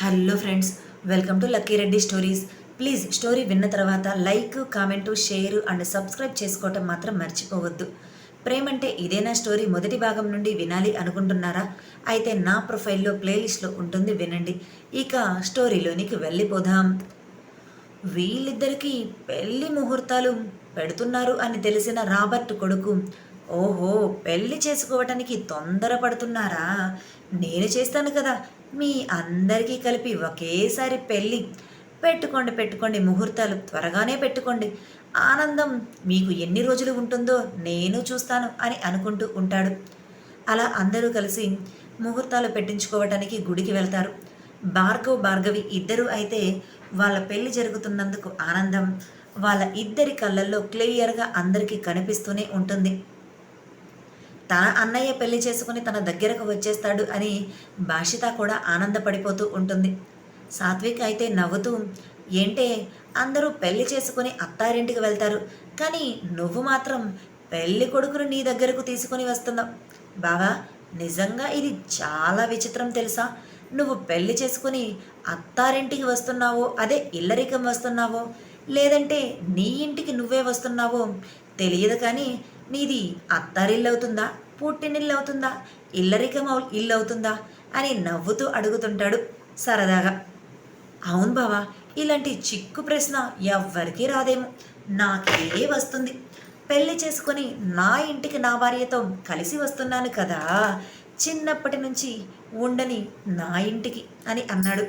Hello friends welcome to Lucky Reddy stories. Please story విన్న తర్వాత like comment share and subscribe చేసుకోవటం మాత్రం మర్చిపోవద్దు. ప్రేమంటే ఇదేనా స్టోరీ మొదటి భాగం నుండి వినాలి అనుకుంటున్నారా? అయితే నా ప్రొఫైల్లో ప్లేలిస్ట్లో ఉంటుంది వినండి. ఇక స్టోరీలోనికి వెళ్ళిపోదాం. వీళ్ళిద్దరికీ పెళ్ళి ముహూర్తాలు పెడుతున్నారు అని తెలిసిన రాబర్ట్ కొడుకు ఓహో పెళ్ళి చేసుకోవటానికి తొందరపడుతున్నారా? నేను చేస్తాను కదా మీ అందరికీ కలిపి ఒకేసారి పెళ్ళి. పెట్టుకోండి పెట్టుకోండి ముహూర్తాలు త్వరగానే పెట్టుకోండి. ఆనందం మీకు ఎన్ని రోజులు ఉంటుందో నేను చూస్తాను అని అనుకుంటూ ఉంటాడు. అలా అందరూ కలిసి ముహూర్తాలు పెట్టించుకోవటానికి గుడికి వెళ్తారు. భార్గవ్ భార్గవి ఇద్దరు అయితే వాళ్ళ పెళ్ళి జరుగుతున్నందుకు ఆనందం వాళ్ళ ఇద్దరి కళ్ళల్లో క్లియర్గా అందరికీ కనిపిస్తూనే ఉంటుంది. తన అన్నయ్య పెళ్ళి చేసుకుని తన దగ్గరకు వచ్చేస్తాడు అని భాషిత కూడా ఆనందపడిపోతూ ఉంటుంది. సాత్విక్ అయితే నవ్వుతూ ఏంటే అందరూ పెళ్ళి చేసుకుని అత్తారింటికి వెళ్తారు కానీ నువ్వు మాత్రం పెళ్ళి కొడుకును నీ దగ్గరకు తీసుకుని వస్తున్నావు. బావా నిజంగా ఇది చాలా విచిత్రం తెలుసా? నువ్వు పెళ్ళి చేసుకుని అత్తారింటికి వస్తున్నావో అదే ఇల్లరికం వస్తున్నావో లేదంటే నీ ఇంటికి నువ్వే వస్తున్నావో తెలియదు కానీ నీది అత్తారిల్లవుతుందా? పుట్టినిల్లు అవుతుందా ఇల్లరికం ఇల్లు అవుతుందా అని నవ్వుతూ అడుగుతుంటాడు సరదాగా. అవును బావా ఇలాంటి చిక్కు ప్రశ్న ఎవ్వరికీ రాదేమో. నాకే వస్తుంది. పెళ్ళి చేసుకొని నా ఇంటికి నా భార్యతో కలిసి వస్తున్నాను కదా చిన్నప్పటి నుంచి ఉండని నా ఇంటికి అని అన్నాడు.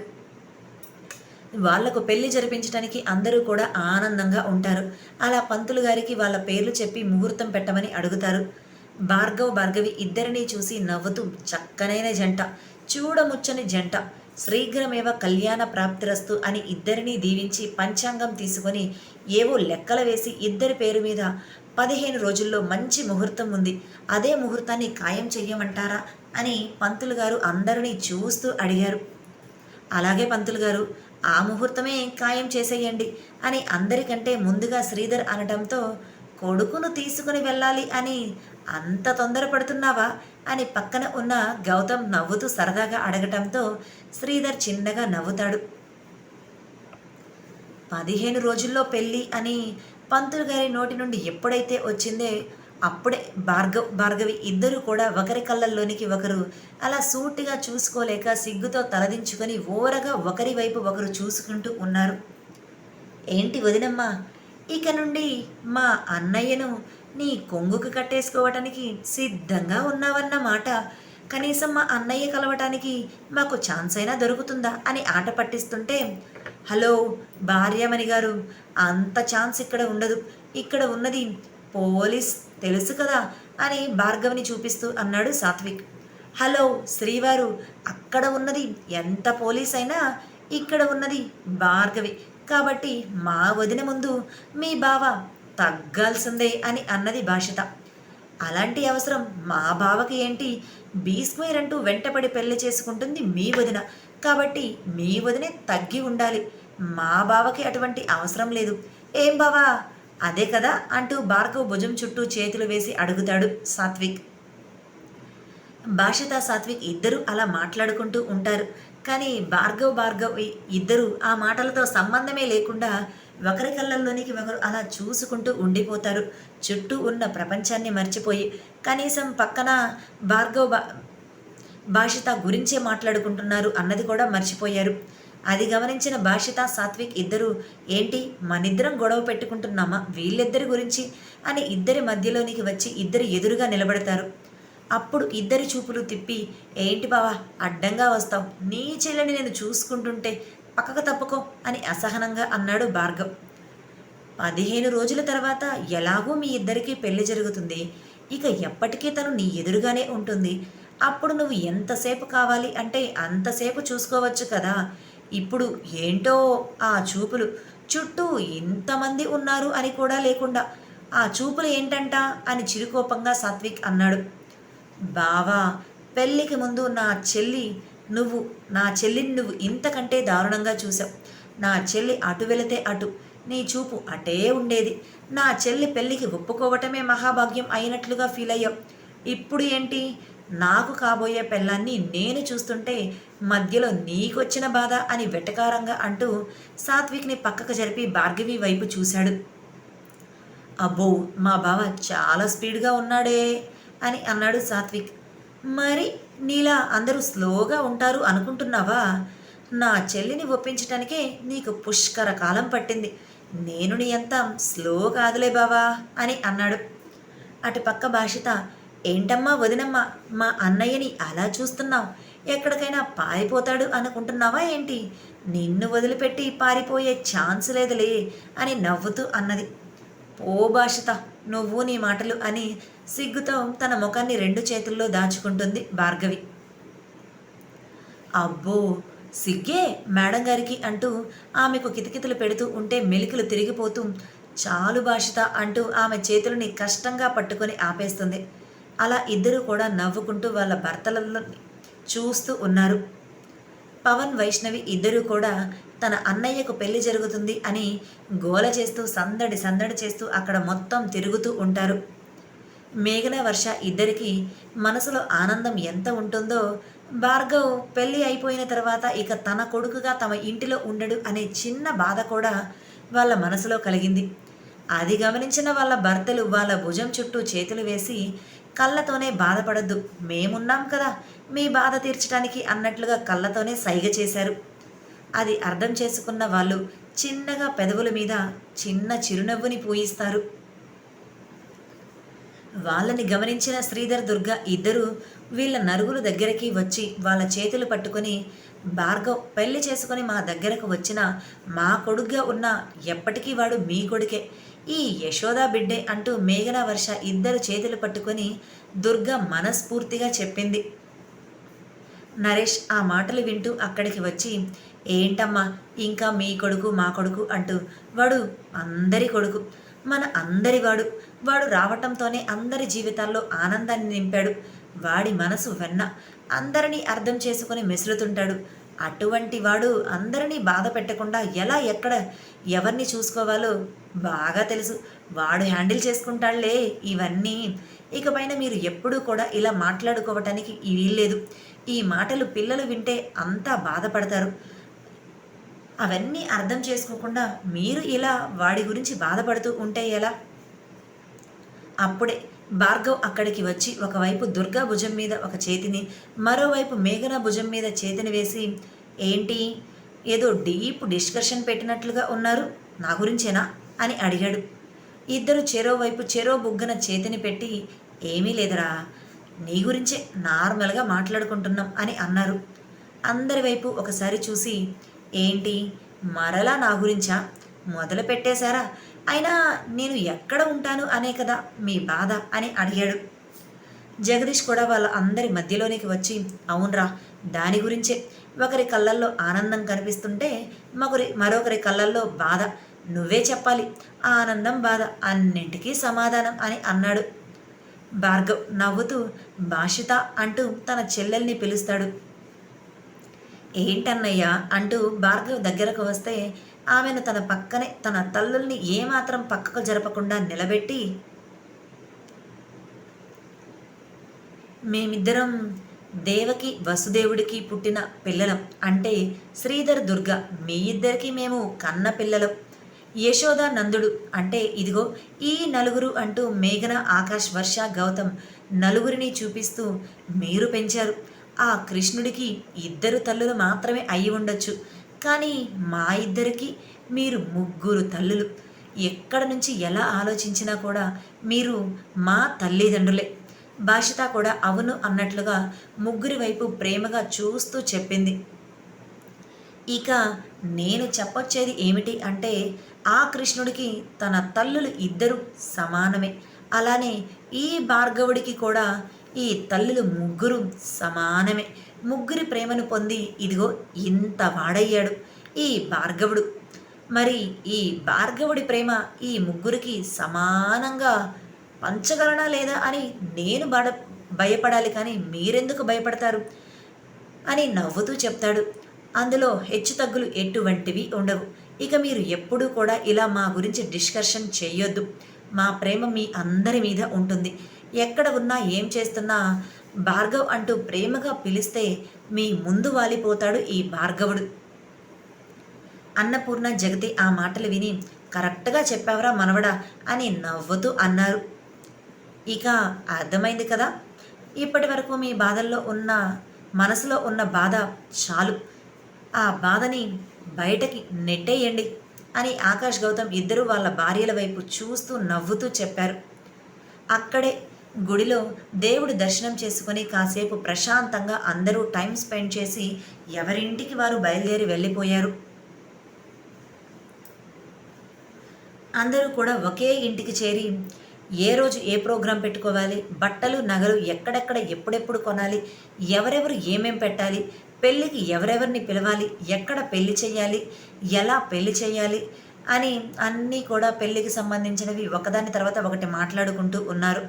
వాళ్ళకు పెళ్ళి జరిపించడానికి అందరూ కూడా ఆనందంగా ఉంటారు. అలా పంతులు గారికి వాళ్ళ పేర్లు చెప్పి ముహూర్తం పెట్టమని అడుగుతారు. భార్గవ్ భార్గవి ఇద్దరినీ చూసి నవ్వుతూ చక్కనైన జంట చూడముచ్చని జంట శీఘ్రమేవ కళ్యాణ ప్రాప్తిరస్తు అని ఇద్దరినీ దీవించి పంచాంగం తీసుకొని ఏవో లెక్కలు వేసి ఇద్దరి పేరు మీద పదిహేను రోజుల్లో మంచి ముహూర్తం ఉంది. అదే ముహూర్తాన్ని ఖాయం చెయ్యమంటారా అని పంతులు గారు అందరినీ చూస్తూ అడిగారు. అలాగే పంతులు గారు ఆ ముహూర్తమే ఖాయం చేసేయండి అని అందరికంటే ముందుగా శ్రీధర్ అనడంతో కొడుకును తీసుకుని వెళ్ళాలి అని అంత తొందరపడుతున్నావా అని పక్కన ఉన్న గౌతమ్ నవ్వుతూ సరదాగా అడగటంతో శ్రీధర్ చిన్నగా నవ్వుతాడు. పదిహేను రోజుల్లో పెళ్ళి అని పంతులు గారి నోటి నుండి ఎప్పుడైతే వచ్చిందే అప్పుడే భార్గవ్ భార్గవి ఇద్దరు కూడా ఒకరి కళ్ళల్లోనికి ఒకరు అలా సూటిగా చూసుకోలేక సిగ్గుతో తలదించుకొని ఓరగా ఒకరి వైపు ఒకరు చూసుకుంటూ ఉన్నారు. ఏంటి వదినమ్మా? ఇక నుండి మా అన్నయ్యను నీ కొంగుకు కట్టేసుకోవటానికి సిద్ధంగా ఉన్నావన్నమాట కనీసం మా అన్నయ్య కలవటానికి మాకు ఛాన్స్ అయినా దొరుకుతుందా అని ఆట పట్టిస్తుంటే హలో భార్యమణి గారు అంత ఛాన్స్ ఇక్కడ ఉండదు. ఇక్కడ ఉన్నది పోలీస్ తెలుసు కదా అని భార్గవిని చూపిస్తూ అన్నాడు సాత్విక్. హలో శ్రీవారు అక్కడ ఉన్నది ఎంత పోలీస్ అయినా ఇక్కడ ఉన్నది భార్గవి. కాబట్టి మా వదిన ముందు మీ బావ తగ్గాల్సిందే అని అన్నది భాషిత అలాంటి అవసరం మా బావకి ఏంటి? బీ స్క్వేర్ అంటూ వెంటపడి పెళ్ళి చేసుకుంటుంది మీ వదిన. కాబట్టి మీ వదినే తగ్గి ఉండాలి. మా బావకి అటువంటి అవసరం లేదు. ఏం బావా? అదే కదా అంటూ భార్గవ్ భుజం చుట్టూ చేతులు వేసి అడుగుతాడు సాత్విక్. భాషిత సాత్విక్ ఇద్దరు అలా మాట్లాడుకుంటూ ఉంటారు. కానీ భార్గవ్ భార్గవ్ ఇద్దరు ఆ మాటలతో సంబంధమే లేకుండా ఒకరి కళ్ళల్లోనికి ఒకరు అలా చూసుకుంటూ ఉండిపోతారు. చుట్టూ ఉన్న ప్రపంచాన్ని మర్చిపోయి కనీసం పక్కన భార్గవ భా భాషిత గురించే మాట్లాడుకుంటున్నారు అన్నది కూడా మర్చిపోయారు. అది గమనించిన భాషిత సాత్విక్ ఇద్దరు ఏంటి మనిద్దరం గొడవ పెట్టుకుంటున్నామా? వీళ్ళిద్దరి గురించి? అని ఇద్దరి మధ్యలోనికి వచ్చి ఇద్దరు ఎదురుగా నిలబడతారు. అప్పుడు ఇద్దరి చూపులు తిప్పి ఏంటి బావా అడ్డంగా వస్తావు. నీ చెల్లెని నేను చూసుకుంటుంటే పక్కకు తప్పుకో అని అసహనంగా అన్నాడు భార్గవ్. పదిహేను రోజుల తర్వాత ఎలాగో మీ ఇద్దరికీ పెళ్ళి జరుగుతుంది. ఇక ఎప్పటికీ తను నీ ఎదురుగానే ఉంటుంది. అప్పుడు నువ్వు ఎంతసేపు కావాలి అంటే అంతసేపు చూసుకోవచ్చు కదా. ఇప్పుడు ఏంటో ఆ చూపులు. చుట్టూ ఇంతమంది ఉన్నారు అని కూడా లేకుండా. ఆ చూపులు ఏంటంట? అని చిరుకోపంగా సాత్విక్ అన్నాడు. బావా పెళ్ళికి ముందు నా చెల్లి నువ్వు నా చెల్లిని నువ్వు ఇంతకంటే దారుణంగా చూసావు నా చెల్లి అటు వెళితే అటు నీ చూపు అటే ఉండేది. నా చెల్లి పెళ్ళికి ఒప్పుకోవటమే మహాభాగ్యం అయినట్లుగా ఫీల్ అయ్యావు. ఇప్పుడు ఏంటి? నాకు కాబోయే పెళ్ళాన్ని నేను చూస్తుంటే మధ్యలో నీకొచ్చిన బాధ అని వెటకారంగా అంటూ సాత్విక్ని పక్కకు జరిపి భార్గవి వైపు చూశాడు. అబ్బో మా బావ చాలా స్పీడ్గా ఉన్నాడే అని అన్నాడు సాత్విక్. మరి నీలా అందరూ స్లోగా ఉంటారు అనుకుంటున్నావా? నా చెల్లిని ఒప్పించటానికే నీకు పుష్కర కాలం పట్టింది. నేను నీ అంత స్లో కాదులే బావా అని అన్నాడు. అటు పక్క భాషిత ఏంటమ్మా వదినమ్మా మా అన్నయ్యని అలా చూస్తున్నావు? ఎక్కడికైనా పారిపోతాడు అనుకుంటున్నావా ఏంటి? నిన్ను వదిలిపెట్టి పారిపోయే ఛాన్స్ లేదులే అని నవ్వుతూ అన్నది. ఓ భాషిత నువ్వు నీ మాటలు అని సిగ్గుతో తన ముఖాన్ని రెండు చేతుల్లో దాచుకుంటుంది భార్గవి. అబ్బో సిగ్గే మేడం గారికి అంటూ ఆమెకు కితకితలు పెడుతూ ఉంటే మెలికలు తిరిగిపోతూ చాలు భాషిత అంటూ ఆమె చేతులని కష్టంగా పట్టుకొని ఆపేస్తుంది. అలా ఇద్దరూ కూడా నవ్వుకుంటూ వాళ్ళ భర్తలలో చూస్తూ ఉన్నారు. పవన్ వైష్ణవి ఇద్దరూ కూడా తన అన్నయ్యకు పెళ్ళి జరుగుతుంది అని గోల చేస్తూ సందడి సందడి చేస్తూ అక్కడ మొత్తం తిరుగుతూ ఉంటారు. మేఘన వర్ష ఇద్దరికి మనసులో ఆనందం ఎంత ఉంటుందో భార్గవ్ పెళ్ళి అయిపోయిన తర్వాత ఇక తన కొడుకుగా తమ ఇంటిలో ఉండడు అనే చిన్న బాధ కూడా వాళ్ళ మనసులో కలిగింది. అది గమనించిన వాళ్ళ భర్తలు వాళ్ళ భుజం చుట్టూ చేతులు వేసి కళ్ళతోనే బాధపడద్దు మేమున్నాం కదా మీ బాధ తీర్చడానికి అన్నట్లుగా కళ్ళతోనే సైగ చేశారు. అది అర్థం చేసుకున్న వాళ్ళు చిన్నగా పెదవుల మీద చిన్న చిరునవ్వుని పూయిస్తారు. వాళ్ళని గమనించిన శ్రీధర్ దుర్గ ఇద్దరు వీళ్ళ నరుగుల దగ్గరికి వచ్చి వాళ్ళ చేతులు పట్టుకొని భార్గవ్ పెళ్ళి చేసుకొని మా దగ్గరకు వచ్చిన మా కొడుగ్గా ఉన్న ఎప్పటికీ వాడు మీ కొడుకే. ఈ యశోదా బిడ్డే అంటూ మేఘన వర్ష ఇద్దరు చేతులు పట్టుకొని దుర్గ మనస్ఫూర్తిగా చెప్పింది. నరేష్ ఆ మాటలు వింటూ అక్కడికి వచ్చి ఏంటమ్మా ఇంకా మీ కొడుకు మా కొడుకు అంటూ వాడు అందరి కొడుకు. మన అందరి వాడు. వాడు రావటంతోనే అందరి జీవితాల్లో ఆనందాన్ని నింపాడు. వాడి మనసు వెన్న అందరినీ అర్థం చేసుకుని మెసులుతుంటాడు అటువంటి వాడు అందరినీ బాధ పెట్టకుండా ఎలా ఎక్కడ ఎవరిని చూసుకోవాలో బాగా తెలుసు. వాడు హ్యాండిల్ చేసుకుంటాడులే ఇవన్నీ. ఇకపైన మీరు ఎప్పుడూ కూడా ఇలా మాట్లాడుకోవటానికి వీల్లేదు. ఈ మాటలు పిల్లలు వింటే అంతా బాధపడతారు. అవన్నీ అర్థం చేసుకోకుండా మీరు ఇలా వాడి గురించి బాధపడుతూ ఉంటే ఎలా? అప్పుడే భార్గవ్ అక్కడికి వచ్చి ఒకవైపు దుర్గా భుజం మీద ఒక చేతిని మరోవైపు మేఘన భుజం మీద చేతిని వేసి ఏంటి? ఏదో డీప్ డిస్కషన్ పెట్టినట్లుగా ఉన్నారు. నా గురించేనా? అని అడిగాడు. ఇద్దరు చెరో వైపు చెరో బుగ్గన చేతిని పెట్టి ఏమీ లేదురా. నీ గురించే నార్మల్గా మాట్లాడుకుంటున్నాం అని అన్నారు. అందరి వైపు ఒకసారి చూసి ఏంటి? మరలా నా గురించా? మొదలు పెట్టేశారా? అయినా నేను ఎక్కడ ఉంటాను అనే కదా మీ బాధ అని అడిగాడు. జగదీష్ కూడా వాళ్ళ అందరి మధ్యలోనికి వచ్చి అవునరా దాని గురించే. ఒకరి కళ్ళల్లో ఆనందం కనిపిస్తుంటే మరొకరి మరొకరి కళ్ళల్లో బాధ. నువ్వే చెప్పాలి. ఆనందం బాధ అన్నింటికీ సమాధానం అని అన్నాడు. భార్గవ్ నవ్వుతూ భాషిత అంటూ తన చెల్లెల్ని పిలుస్తాడు. ఏంటన్నయ్యా అంటూ భార్గవ్ దగ్గరకు వస్తే ఆమెను తన పక్కనే తన తల్లుల్ని ఏమాత్రం పక్కకు జరపకుండా నిలబెట్టి మేమిద్దరం దేవకి వసుదేవుడికి పుట్టిన పిల్లలం. అంటే శ్రీధర్ దుర్గ మీ ఇద్దరికి మేము కన్న పిల్లలం. యశోద నందుడు అంటే ఇదిగో ఈ నలుగురు అంటూ మేఘన ఆకాష్ వర్ష గౌతమ్ నలుగురిని చూపిస్తూ మీరు పెంచారు. ఆ కృష్ణుడికి ఇద్దరు తల్లులు మాత్రమే అయి ఉండొచ్చు. కానీ మా ఇద్దరికి మీరు ముగ్గురు తల్లులు. ఎక్కడ నుంచి ఎలా ఆలోచించినా కూడా మీరు మా తల్లిదండ్రులే. భాషిత కూడా అవును అన్నట్లుగా ముగ్గురి వైపు ప్రేమగా చూస్తూ చెప్పింది. ఇక నేను చెప్పొచ్చేది ఏమిటి అంటే ఆ కృష్ణుడికి తన తల్లులు ఇద్దరు సమానమే. అలానే ఈ భార్గవుడికి కూడా ఈ తల్లులు ముగ్గురు సమానమే. ముగ్గురి ప్రేమను పొంది ఇదిగో ఇంత వాడయ్యాడు ఈ భార్గవుడు. మరి ఈ భార్గవుడి ప్రేమ ఈ ముగ్గురికి సమానంగా పంచగలనా లేదా అని నేను బడ భయపడాలి కానీ మీరెందుకు భయపడతారు? అని నవ్వుతూ చెప్తాడు. అందులో హెచ్చు తగ్గులు ఎటువంటివి ఉండవు. ఇక మీరు ఎప్పుడూ కూడా ఇలా మా గురించి డిస్కషన్ చేయొద్దు. మా ప్రేమ మీ అందరి మీద ఉంటుంది. ఎక్కడ ఉన్నా ఏం చేస్తున్నా భార్గవ్ అంటూ ప్రేమగా పిలిస్తే మీ ముందు వాలిపోతాడు ఈ భార్గవుడు. అన్నపూర్ణ జగతి ఆ మాటలు విని కరెక్ట్గా చెప్పావరా మనవడా అని నవ్వుతూ అన్నారు. ఇక అర్థమైంది కదా? ఇప్పటి వరకు మీ బాధల్లో ఉన్న మనసులో ఉన్న బాధ చాలు. ఆ బాధని బయటకి నెట్టేయండి అని ఆకాష్ గౌతమ్ ఇద్దరు వాళ్ళ భార్యల వైపు చూస్తూ నవ్వుతూ చెప్పారు. అక్కడే గుడిలో దేవుడి దర్శనం చేసుకుని కాసేపు ప్రశాంతంగా అందరూ టైం స్పెండ్ చేసి ఎవరింటికి వారు బయలుదేరి వెళ్ళిపోయారు. అందరూ కూడా ఒకే ఇంటికి చేరి ఏ రోజు ఏ ప్రోగ్రాం పెట్టుకోవాలి బట్టలు నగలు ఎక్కడెక్కడ ఎప్పుడెప్పుడు కొనాలి ఎవరెవరు ఏమేం పెట్టాలి పెళ్ళికి ఎవరెవరిని పిలవాలి ఎక్కడ పెళ్ళి చేయాలి ఎలా పెళ్ళి చేయాలి అని అన్నీ కూడా పెళ్ళికి సంబంధించినవి ఒకదాని తర్వాత ఒకటి మాట్లాడుకుంటూ ఉన్నారు.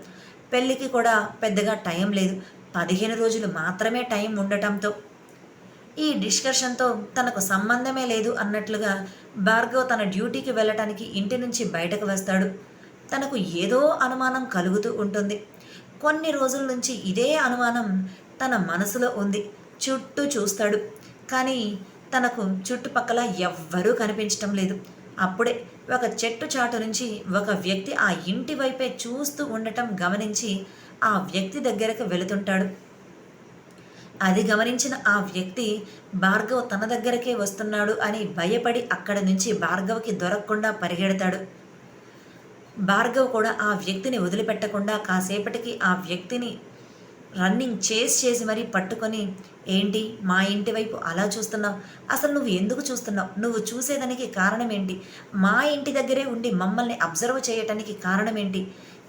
పెళ్ళికి కూడా పెద్దగా టైం లేదు. పదిహేను రోజులు మాత్రమే టైం ఉండటంతో. ఈ డిస్కషన్తో తనకు సంబంధమే లేదు అన్నట్లుగా భార్గవ్ తన డ్యూటీకి వెళ్ళటానికి ఇంటి నుంచి బయటకు వస్తాడు. తనకు ఏదో అనుమానం కలుగుతూ ఉంటుంది. కొన్ని రోజుల నుంచి ఇదే అనుమానం తన మనసులో ఉంది. చుట్టూ చూస్తాడు. కానీ తనకు చుట్టుపక్కల ఎవ్వరూ కనిపించటం లేదు. అప్పుడే ఒక చెట్టు చాటు నుంచి ఒక వ్యక్తి ఆ ఇంటి వైపే చూస్తూ ఉండటం గమనించి ఆ వ్యక్తి దగ్గరకు వెళుతుంటాడు. అది గమనించిన ఆ వ్యక్తి భార్గవ్ తన దగ్గరకే వస్తున్నాడు అని భయపడి అక్కడ నుంచి భార్గవ్కి దొరకకుండా పరిగెడతాడు. భార్గవ్ కూడా ఆ వ్యక్తిని వదిలిపెట్టకుండా కాసేపటికి ఆ వ్యక్తిని రన్నింగ్ చేసి చేసి మరీ పట్టుకొని ఏంటి మా ఇంటి వైపు అలా చూస్తున్నావు? అసలు నువ్వు ఎందుకు చూస్తున్నావు? నువ్వు చూసేదానికి కారణం ఏంటి మా ఇంటి దగ్గరే ఉండి మమ్మల్ని అబ్జర్వ్ చేయటానికి కారణం ఏంటి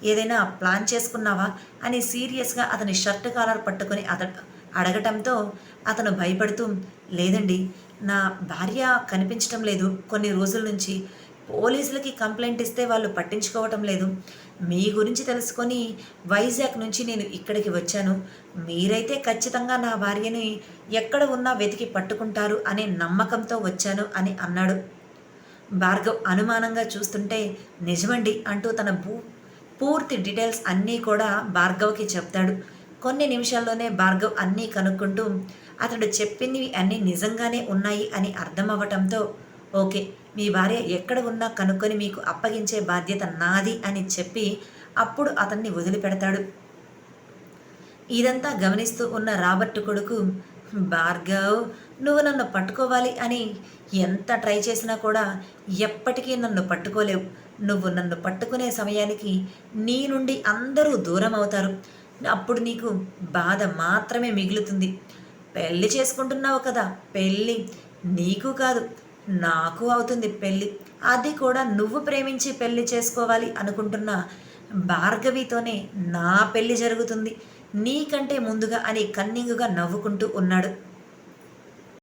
ఏదైనా ప్లాన్ చేసుకున్నావా? అని సీరియస్గా అతని షర్ట్ కాలర్ పట్టుకొని అతడు అడగటంతో అతను భయపడుతూ లేదండి నా భార్య కనిపించటం లేదు. కొన్ని రోజుల నుంచి పోలీసులకి కంప్లైంట్ ఇస్తే వాళ్ళు పట్టించుకోవటం లేదు. మీ గురించి తెలుసుకొని వైజాగ్ నుంచి నేను ఇక్కడికి వచ్చాను. మీరైతే ఖచ్చితంగా నా భార్యని ఎక్కడ ఉన్నా వెతికి పట్టుకుంటారు అనే నమ్మకంతో వచ్చాను అని అన్నాడు. భార్గవ్ అనుమానంగా చూస్తుంటే నిజమండి అంటూ తన భూ పూర్తి డీటెయిల్స్ అన్నీ కూడా భార్గవ్కి చెప్తాడు. కొన్ని నిమిషాల్లోనే భార్గవ్ అన్నీ కనుక్కుంటూ అతడు చెప్పినవి అన్నీ నిజంగానే ఉన్నాయి అని అర్థమవ్వటంతో ఓకే మీ భార్య ఎక్కడ ఉన్నా కనుక్కొని మీకు అప్పగించే బాధ్యత నాది అని చెప్పి అప్పుడు అతన్ని వదిలిపెడతాడు. ఇదంతా గమనిస్తూ ఉన్న రాబర్ట్ కొడుకు భార్గవ్ నువ్వు నన్ను పట్టుకోవాలి అని ఎంత ట్రై చేసినా కూడా ఎప్పటికీ నన్ను పట్టుకోలేవు. నువ్వు నన్ను పట్టుకునే సమయానికి నీ నుండి అందరూ దూరం అవుతారు. అప్పుడు నీకు బాధ మాత్రమే మిగులుతుంది. పెళ్ళి చేసుకుంటున్నావు కదా పెళ్ళి నీకు కాదు. నాకు అవుతుంది పెళ్ళి. అది కూడా నువ్వు ప్రేమించి పెళ్ళి చేసుకోవాలి అనుకుంటున్న భార్గవితోనే నా పెళ్ళి జరుగుతుంది. నీకంటే ముందుగా అని కన్నింగుగా నవ్వుకుంటూ ఉన్నాడు.